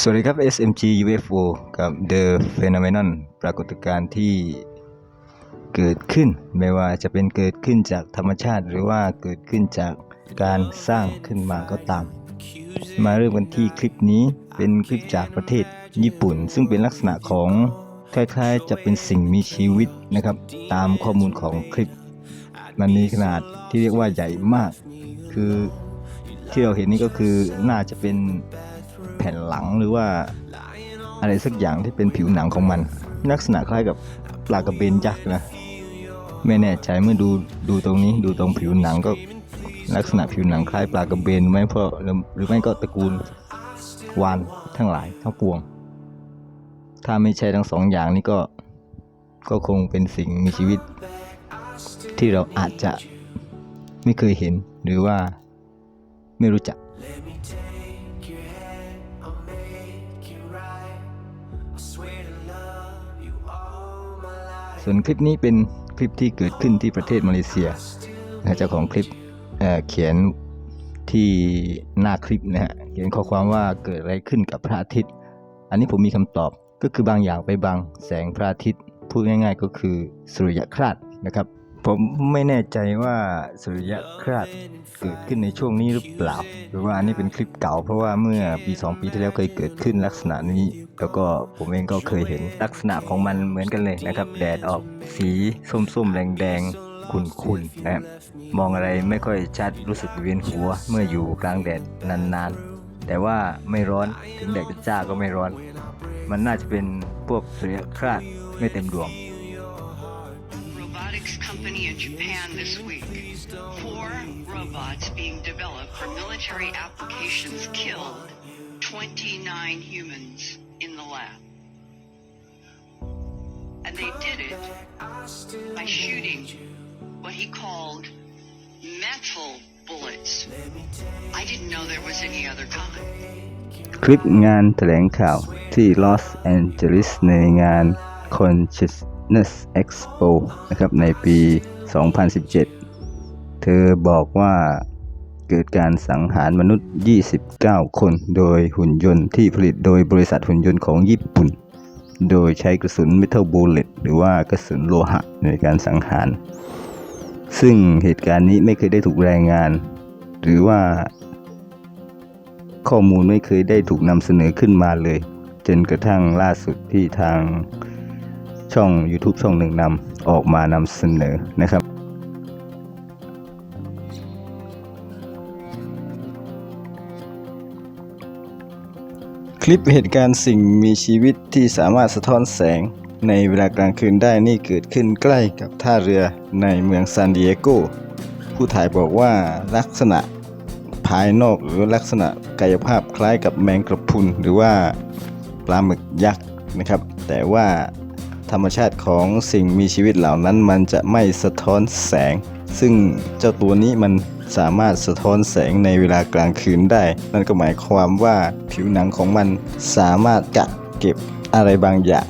สวัสดีครับ SMG UFO กับ The Phenomenon ปรากฏการณ์ที่เกิดขึ้น ไม่ว่าจะเป็นเกิดขึ้นจากธรรมชาติ หรือว่าเกิดขึ้นจากการสร้างขึ้นมาก็ตาม มาเริ่มกันที่คลิปนี้เป็นคลิปจากประเทศญี่ปุ่น ซึ่งเป็นลักษณะของคล้ายๆ จะเป็นสิ่งมีชีวิตนะครับ ตามข้อมูลของคลิป มันมีขนาดที่เรียกว่าใหญ่มาก คือที่เราเห็นนี่ก็คือน่าจะเป็น ผ่นหลังหรือว่าอะไรสักอย่างที่เป็นผิวหนังของมัน ลักษณะคล้ายกับปลากระเบนยักษ์นะไม่แน่ใจเมื่อดูดูตรงนี้ดูตรงผิวหนังก็ลักษณะผิวหนังคล้ายปลากระเบนไหมเพราะหรือหรือไม่ก็ตระกูลวานทั้งหลายทั้งปวง ถ้าไม่ใช่ทั้งสองอย่างนี้ก็ก็คงเป็นสิ่งมีชีวิต ที่เราอาจจะไม่เคยเห็นหรือว่าไม่รู้จัก ส่วนคลิปนี้เป็นคลิปที่เกิดขึ้นที่ประเทศมาเลเซียนะฮะเจ้าของคลิปเเขียนที่หน้าคลิปนะฮะเขียนข้อความว่าเกิดอะไรขึ้นกับพระอาทิตย์ อันนี้ผมมีคำตอบก็คือบางอย่างไปบังแสงพระอาทิตย์พูดง่าย ๆ ก็คือสุริยคราสนะครับ ผมไม่แน่ใจว่าสุริยคราสเกิดขึ้นในช่วงนี้หรือเปล่า หรือว่าอันนี้เป็นคลิปเก่าเพราะว่าเมื่อปี 2 ปีที่แล้วเคยเกิดขึ้นลักษณะนี้ แล้วก็ผมเองก็เคยเห็นลักษณะของมันเหมือนกันเลยนะครับ แดดออกสีส้มๆ แดงๆขุ่นๆนะครับมองอะไรไม่ค่อยชัดรู้สึกเวียนหัวเมื่ออยู่กลางแดดนานๆ แต่ว่าไม่ร้อนถึงแดดจะจ้าก็ไม่ร้อน มันน่าจะเป็นพวกสุริยคราสไม่เต็มดวง robotics company in Japan this week. Four robots being developed for military applications killed 29 humans in the lab. And they did it by shooting what he called metal bullets. I didn't know there was any other kind. คลิปงานแถลงข่าวที่ลอสแอนเจลิสในงาน Consciousness Expo นะครับในปี 2017 เธอบอกว่าเกิดการสังหารมนุษย์ 29 คน โดยหุ่นยนต์ที่ผลิตโดยบริษัทหุ่นยนต์ของญี่ปุ่น โดยใช้กระสุน Metal Bullet หรือว่ากระสุนโลหะในการสังหาร ซึ่งเหตุการณ์นี้ไม่เคยได้ถูกรายงาน หรือว่า ข้อมูลไม่เคยได้ถูกนำเสนอขึ้นมาเลย จนกระทั่งล่าสุดที่ทาง ช่อง YouTube ช่องหนึ่งนำออกมานำเสนอนะครับคลิปเหตุการณ์สิ่งมีชีวิตที่สามารถสะท้อนแสงในเวลากลางคืนได้นี่เกิดขึ้นใกล้กับท่าเรือในเมืองซานดิเอโก ผู้ถ่ายบอกว่าลักษณะภายนอกหรือลักษณะกายภาพคล้ายกับแมงกระพุนหรือว่าปลาหมึกยักษ์นะครับ แต่ว่า ธรรมชาติของสิ่งมีชีวิตเหล่านั้น มันจะไม่สะท้อนแสง ซึ่งเจ้าตัวนี้มันสามารถสะท้อนแสงในเวลากลางคืนได้ นั่นก็หมายความว่าผิวหนังของมันสามารถกักเก็บอะไรบางอย่าง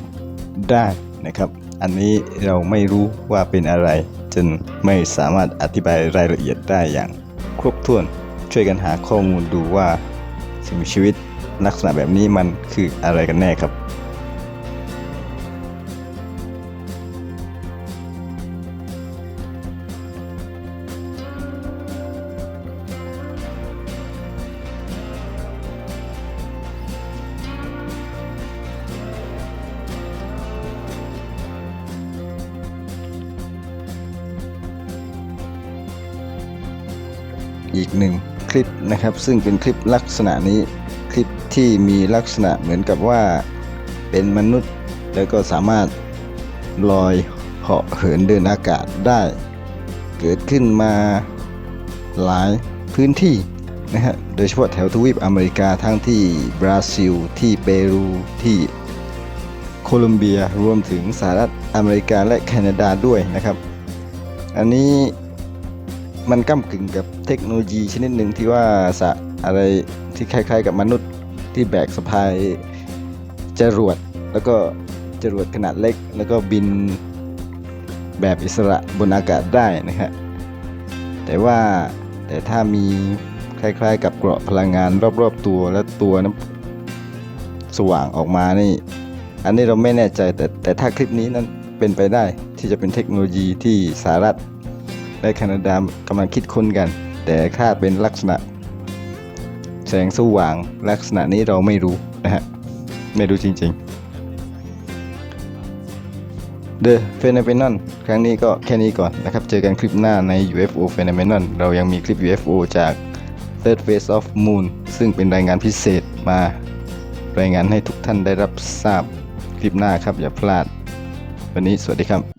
ได้นะครับ อันนี้เราไม่รู้ว่าเป็นอะไรจนไม่สามารถอธิบายรายละเอียดได้อย่าง ครบถ้วน ช่วยกันหาข้อมูลดูว่าสิ่งมีชีวิตลักษณะแบบนี้มันคืออะไรกันแน่ครับ อีกหนึ่งคลิปนะครับ ซึ่งเป็นคลิปลักษณะนี้คลิปที่มีลักษณะเหมือนกับว่าเป็นมนุษย์แล้วก็สามารถลอยเหาะเหินเดินอากาศได้ เกิดขึ้นมาหลายพื้นที่นะฮะโดยเฉพาะแถวทวีปอเมริกาทั้งที่บราซิล ที่เปรูที่โคลอมเบียรวมถึงสหรัฐอเมริกาและแคนาดาด้วยนะครับ อันนี้ มันก้ากึ่งกับเทคโนโลยีชนิดหนึ่งที่ว่าสะอะไรที่คล้าย ๆ กับมนุษย์ที่แบกสะพายจรวดแล้วก็จรวดขนาดเล็ก แล้วก็บินแบบอิสระบนอากาศได้นะฮะแต่ว่าแต่ถ้ามีคล้ายๆ กับเกราะพลังงานรอบๆตัวและตัวนั้นสว่างออกมานี่ อันนี้เราไม่แน่ใจแต่แต่ถ้าคลิปนี้นั้นเป็นไปได้ที่จะเป็นเทคโนโลยีที่สหรัฐ และแคนาดากำลังคิดค้นกัน แต่ถ้าเป็นลักษณะ แสงสว่างลักษณะนี้เราไม่รู้นะฮะ ไม่รู้จริงๆ The Phenomenon ครั้งนี้ก็แค่นี้ก่อนนะครับ เจอกันคลิปหน้าใน UFO Phenomenon เรายังมีคลิป UFO จาก Third Phase of Moon ซึ่งเป็นรายงานพิเศษมารายงานให้ทุกท่านได้รับทราบคลิปหน้าครับอย่าพลาด วันนี้สวัสดีครับ